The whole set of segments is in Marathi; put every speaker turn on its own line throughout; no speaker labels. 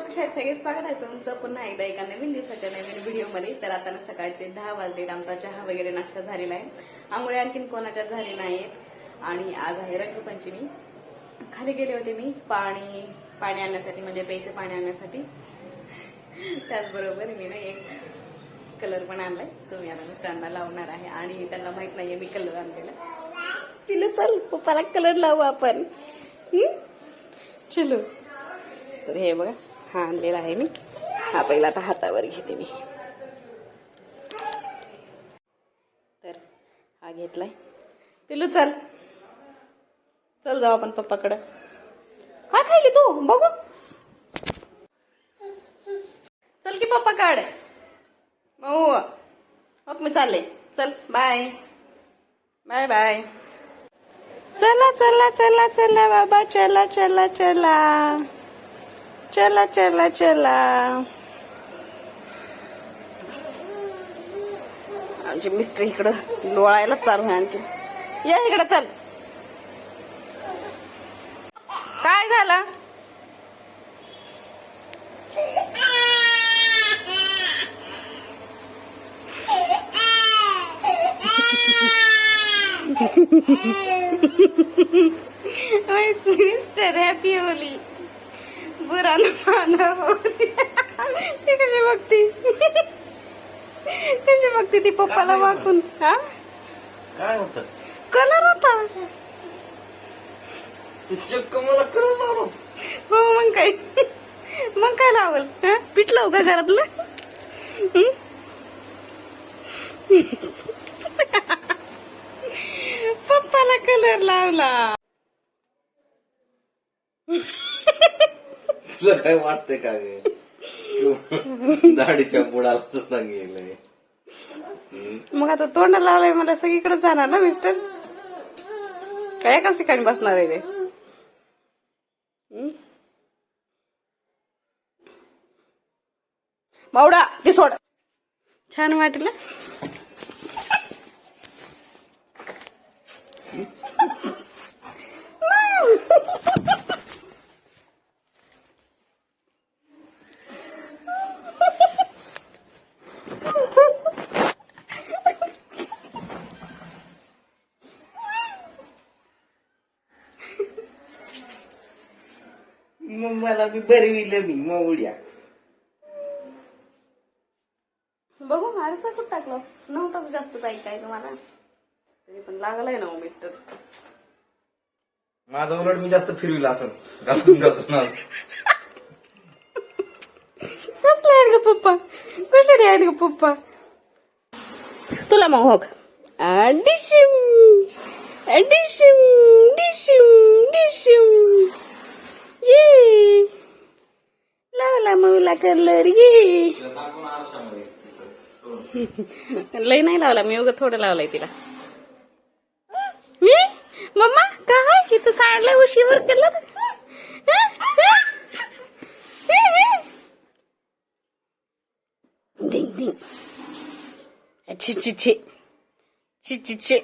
कशा आहेत सगळे स्वागत आहे. तुमचं पुन्हा एकदा एका नवीन दिवसाच्या नवीन व्हिडिओमध्ये. तर आता ना सकाळचे दहा वाजलेत. आमचा चहा वगैरे नाश्ता झालेला आहे. आंघोळी आणखीन कोणाच्या झाले नाहीत आणि आज आहे रंगपंचमी. खाली गेले होते मी. पाणी पाणी आणण्यासाठी म्हणजे प्यायचं पाणी आणण्यासाठी. त्याचबरोबर मी ना एक कलर पण आणलाय. तो मी आता मिस्टरांना लावणार आहे. आणि त्यांना माहीत नाहीये मी कलर आणलेला. तिला चल पप्पाला कलर लावू आपण. चलो. तर हे बघा. हा आणलेला आहे मी. हा पहिला आता हातावर घेते मी. तर हा घेतलाय. पिलू चल. चल जाऊ आपण पप्पाकडं. काय खायली तू? बघू. चल की पप्पा काढ मऊ. मग मी चालले. चल बाय. Bye bye. चला चला चला चला बाबा. चला चला चला. चला चला चला. आमचे मिस्टर इकडं लोळायला चालू आहे आणखी. या इकडं चल. काय झालं? Mister happy Holy. बुरा ती कशी बघती? कशी बघती ती पप्पाला वाकून? हा?
काय होत
कलर होता.
चक्क मला लावलंस
हो मग काय? मग काय लावल? हा? पीठ लावू का घरातलं? पप्पाला कलर लावला.
तुला काय वाटतंय का गे? दाढीच्या बुडाला सुद्धा गेलंय
मग आता तोंड लावलंय मला सगळीकडे जाणार ना मिस्टर? काय एकाच ठिकाणी बसणार आहे ते मावडा ते सोड. छान वाटलं
मग मला मी बरविलं मी मऊड्या
बघू आरसा कुठं टाकलं? नव्हताच जास्त काय तुम्हाला. तरी पण लागलाय ना हो मिस्टर
माझं उलट मी जास्त फिरविलं असं. घासून घासून.
कसले आहेत ग पप्पा? कसे आहेत ग पप्पा? तुला मग हो डिशिम. डिशिम डिशिम डिशिम. ये। लावला मऊला कलर ये। लय नाही लावला मी उगा थोडं लावलाय तिला. मी मम्मा काय इथं सांडला उशीवर कलर. डिंग डिंग छि छि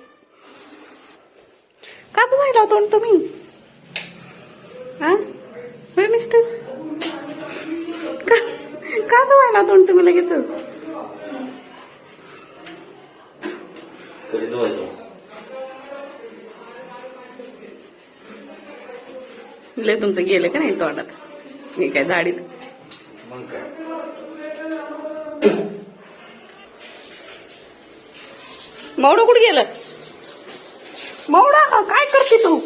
का धुवायला तोंड तुम्ही? हा? होय मिस्टर का का धुवायला होतो तुम्ही लगेचच? लय तुमचं गेलं का नाही तोंडात? मी काय
काय?
मौडं कुठे गेलं? मौडा काय करते तू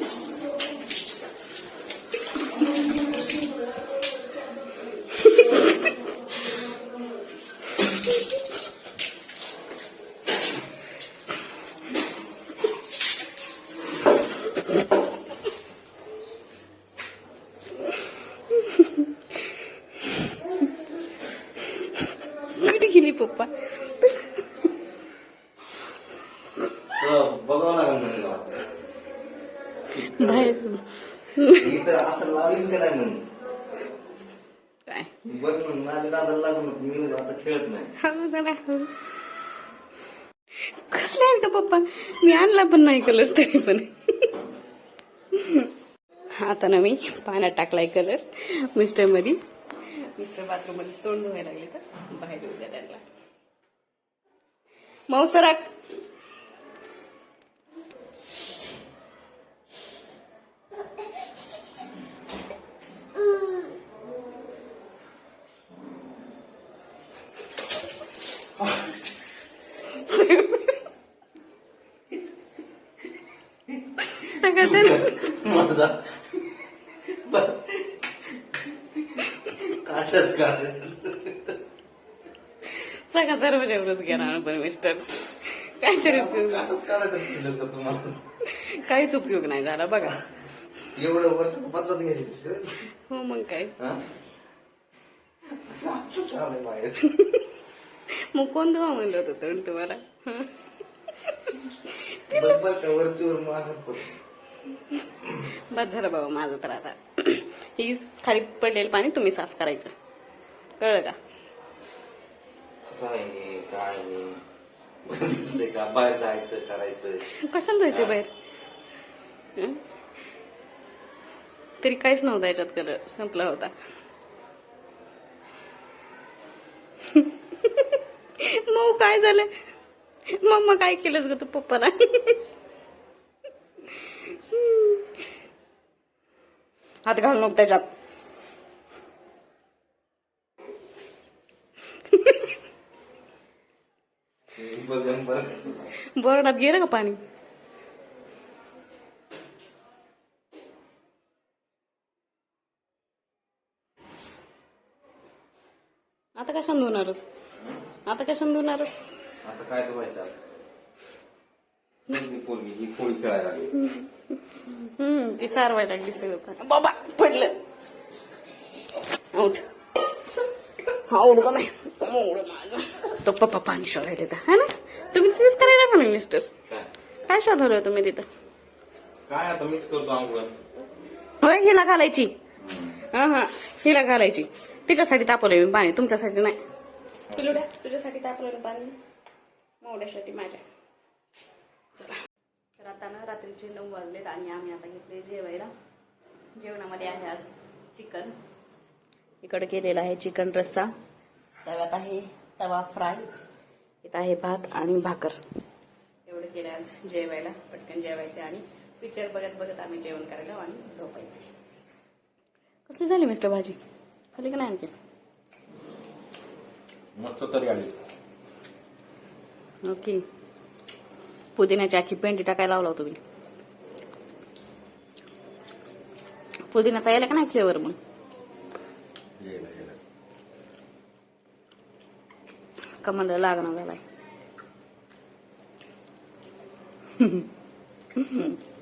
कुठे गेली पप्पा
तुला बघावं लागेल
बाहेर.
असं लावीन का नाही म्हणून
काय?
बघ म्हणून माझ्या लागून मी आता खेळत नाही.
कसले आहेत का पप्पा? मी आणला पण नाही कलर तरी पण. आता ना मी पाण्यात टाकलाय कलर मिस्टरमध्ये मिस्टर बाथरूममध्ये तोंड धुवायला लागले तर बाहेर येऊ द्या त्यांना. मौसराक
माझा. काढच काढ
सगळा दरवाजावरच घेणार पण मिस्टर. काहीतरी उपयोग.
काढच काढायचं केलंस का तुम्हाला?
काहीच उपयोग नाही झाला बघा.
एवढं वर्ष बदलत घ्यायची
हो मग काय? मग कोण धुवा म्हणलं होतं तुम्हाला?
वरतीवर मागत पडतो
बस झालं बाबा माझं तर आता. ही खाली पडलेलं पाणी तुम्ही साफ करायचं. कळलं का?
बाहेर जायचं करायचं?
कशाला जायचं बाहेर? तरी काहीच नव्हता याच्यात कलर संपला होता. मग काय झालं? मम्मा काय केलंस ग तू पप्पाला? हात घाल नको त्याच्यात. बोरडात गेलं का पाणी? आता कशाने धुणार आता कशाने धुणार
आता काय धुवायचं ही पोळी खेळायला लागली.
हम्म ती सारवायला लागली सगळं बाबा पडलं. उठ. हा नाही उड माझं. तो पप्पा पाणी शोधायला तर हा ना? तुम्ही तेच करायला म्हणून मिस्टर
काय?
शोधवलं तुम्ही तिथं?
काय आता मीच करतो आंघोळ
होय हिला घालायची. हा हा. हिला घालायची. तिच्यासाठी तापवलंय मी पाणी तुमच्यासाठी नाही. पिलुड्या तुझ्यासाठी तापवलं पाणी. मोड्यासाठी माझ्या. चला. तर आता ना रात्रीचे नऊ वाजलेत आणि आम्ही आता घेतले जेवायला. जेवणामध्ये आहे आज चिकन. इकडे केलेला आहे चिकन रस्सा. तव्यात आहे तवा फ्राय. इथं आहे भात आणि भाकर. एवढं केलं आज जेवायला. पटकन जेवायचे आणि पिक्चर बघत बघत आम्ही जेवण करायला आणि झोपायचे. कसली झाली मिस्टर भाजी? खाली का नाही आणखी?
मस्त तरी आली.
ओके. पुदिन्याची आखी पेंडी टाकायला लावला तुम्ही पुदिन्याचा यायला का नाही फ्लेवर मग कमंड लागणार झालाय